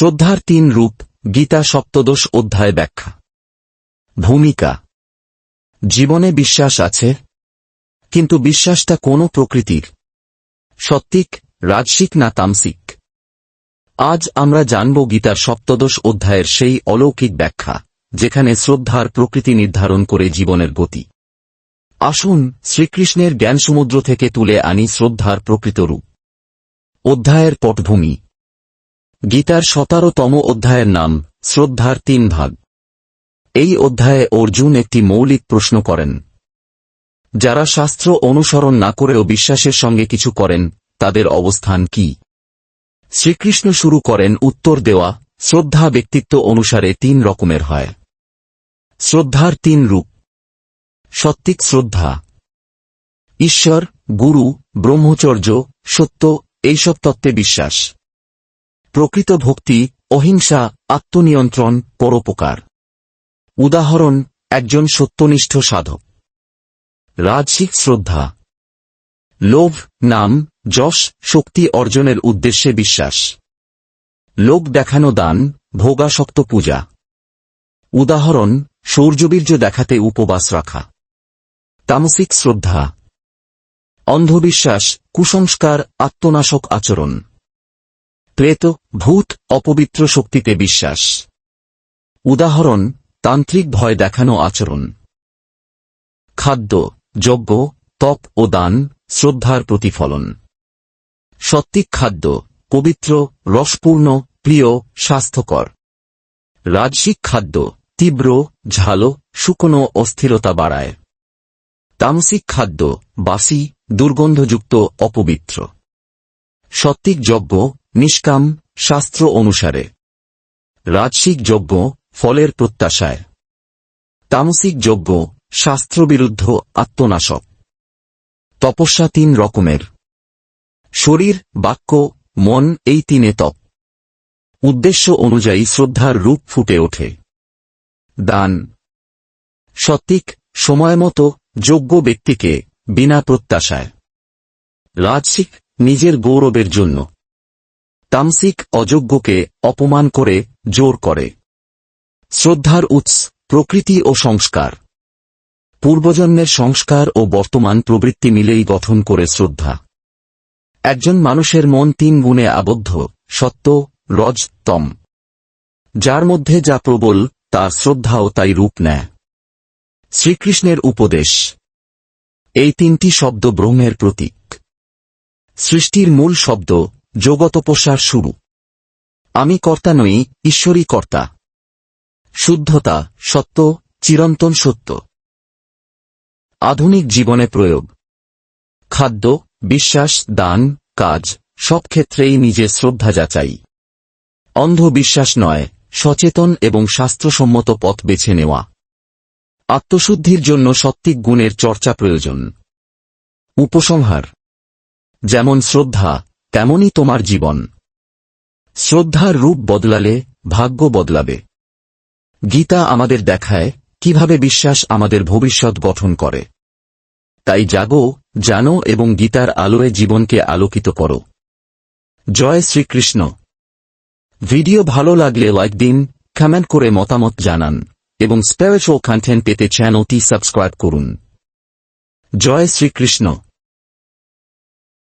শ্রদ্ধার তিন রূপ, গীতা সপ্তদশ অধ্যায় ব্যাখ্যা। ভূমিকা। জীবনে বিশ্বাস আছে, কিন্তু বিশ্বাসটা কোন প্রকৃতির। সত্ত্বিক, রাজসিক না তামসিক। আজ আমরা জানব গীতার সপ্তদশ অধ্যায়ের সেই অলৌকিক ব্যাখ্যা, যেখানে শ্রদ্ধার প্রকৃতি নির্ধারণ করে জীবনের গতি। আসুন শ্রীকৃষ্ণের জ্ঞান সমুদ্র থেকে তুলে আনি শ্রদ্ধার প্রকৃত রূপ। অধ্যায়ের পটভূমি। গীতার সতেরোতম অধ্যায়ের নাম, শ্রদ্ধার তিন ভাগ। এই অধ্যায়ে অর্জুন একটি মৌলিক প্রশ্ন করেন। যারা শাস্ত্র অনুসরণ না করেও বিশ্বাসের সঙ্গে কিছু করেন, তাদের অবস্থান কি? শ্রীকৃষ্ণ শুরু করেন উত্তর দেওয়া, শ্রদ্ধা ব্যক্তিত্ব অনুসারে তিন রকমের হয়। শ্রদ্ধার তিন রূপ। সত্ত্বিক শ্রদ্ধা। ঈশ্বর, গুরু, ব্রহ্মচর্য, সত্য, এইসব তত্ত্বে বিশ্বাস। প্রকৃত ভক্তি, অহিংসা, আত্মনিয়ন্ত্রণ, পরোপকার। উদাহরণ, একজন সত্যনিষ্ঠ সাধক। রাজসিক শ্রদ্ধা। লোভ, নাম, যশ, শক্তি অর্জনের উদ্দেশ্যে বিশ্বাস। লোক দেখানো দান, ভোগাসক্ত পূজা। উদাহরণ, সৌর্যবীর্য দেখাতে উপবাস রাখা। তামসিক শ্রদ্ধা। অন্ধবিশ্বাস, কুসংস্কার, আত্মনাশক আচরণ। প্রেত ভূত, অপবিত্র শক্তিতে বিশ্বাস। উদাহরণ, তান্ত্রিক ভয় দেখানো আচরণ। খাদ্য, যজ্ঞ, তপ ও দান, শ্রদ্ধার প্রতিফলন। সত্ত্বিক খাদ্য, পবিত্র, রসপূর্ণ, প্রিয়, স্বাস্থ্যকর। রাজসিক খাদ্য, তীব্র, ঝালো, শুকনো অস্থিরতা বাড়ায়। তামসিক খাদ্য, বাসি, দুর্গন্ধযুক্ত, অপবিত্র। সত্ত্বিক যজ্ঞ নিষ্কাম শাস্ত্র অনুসারে। রাজসিক যজ্ঞ ফলের প্রত্যাশায়। তামসিক যজ্ঞ শাস্ত্রবিরুদ্ধ আত্মনাশক। তপস্যা তিন রকমের। শরীর, বাক্য, মন এই তিনে তপ। উদ্দেশ্য অনুযায়ী শ্রদ্ধার রূপ ফুটে ওঠে। দান। সত্ত্বিক, সময়মতো যোগ্য ব্যক্তিকে বিনা প্রত্যাশায়। রাজসিক, নিজের গৌরবের জন্য। তামসিক অযোগ্যকে অপমান করে জোর করে। শ্রদ্ধার উৎস, প্রকৃতি ও সংস্কার। পূর্বজন্মের সংস্কার ও বর্তমান প্রবৃত্তি মিলেই গঠন করে শ্রদ্ধা। একজন মানুষের মন তিন গুণে আবদ্ধ, সত্য, রজ, তম। যার মধ্যে যা প্রবল, তার শ্রদ্ধাও তাই রূপ নেয়। শ্রীকৃষ্ণের উপদেশ। এই তিনটি শব্দ ব্রহ্মের প্রতীক। সৃষ্টির মূল শব্দ যোগতপস্যার শুরু। আমি কর্তা নই, ঈশ্বরই কর্তা। শুদ্ধতা, সত্য, চিরন্তন সত্য। আধুনিক জীবনে প্রয়োগ। খাদ্য, বিশ্বাস, দান, কাজ, সব ক্ষেত্রেই নিজের শ্রদ্ধা যাচাই। অন্ধ বিশ্বাস নয়, সচেতন এবং শাস্ত্রসম্মত পথ বেছে নেওয়া। আত্মশুদ্ধির জন্য সত্ত্বিক গুণের চর্চা প্রয়োজন। উপসংহার। যেমন শ্রদ্ধা তেমনই তোমার জীবন। শ্রদ্ধার রূপ বদলালে, ভাগ্য বদলাবে। গীতা আমাদের দেখায়, কীভাবে বিশ্বাস আমাদের ভবিষ্যৎ গঠন করে। তাই জাগো, জানো এবং গীতার আলোয় জীবনকে আলোকিত করো। জয় শ্রীকৃষ্ণ। ভিডিও ভালো লাগলে লাইক দিন কমেন্ট করে মতামত জানান, এবং স্পিরিচুয়াল কন্টেন্ট পেতে চ্যানেলটি সাবস্ক্রাইব করুন। জয় শ্রীকৃষ্ণ।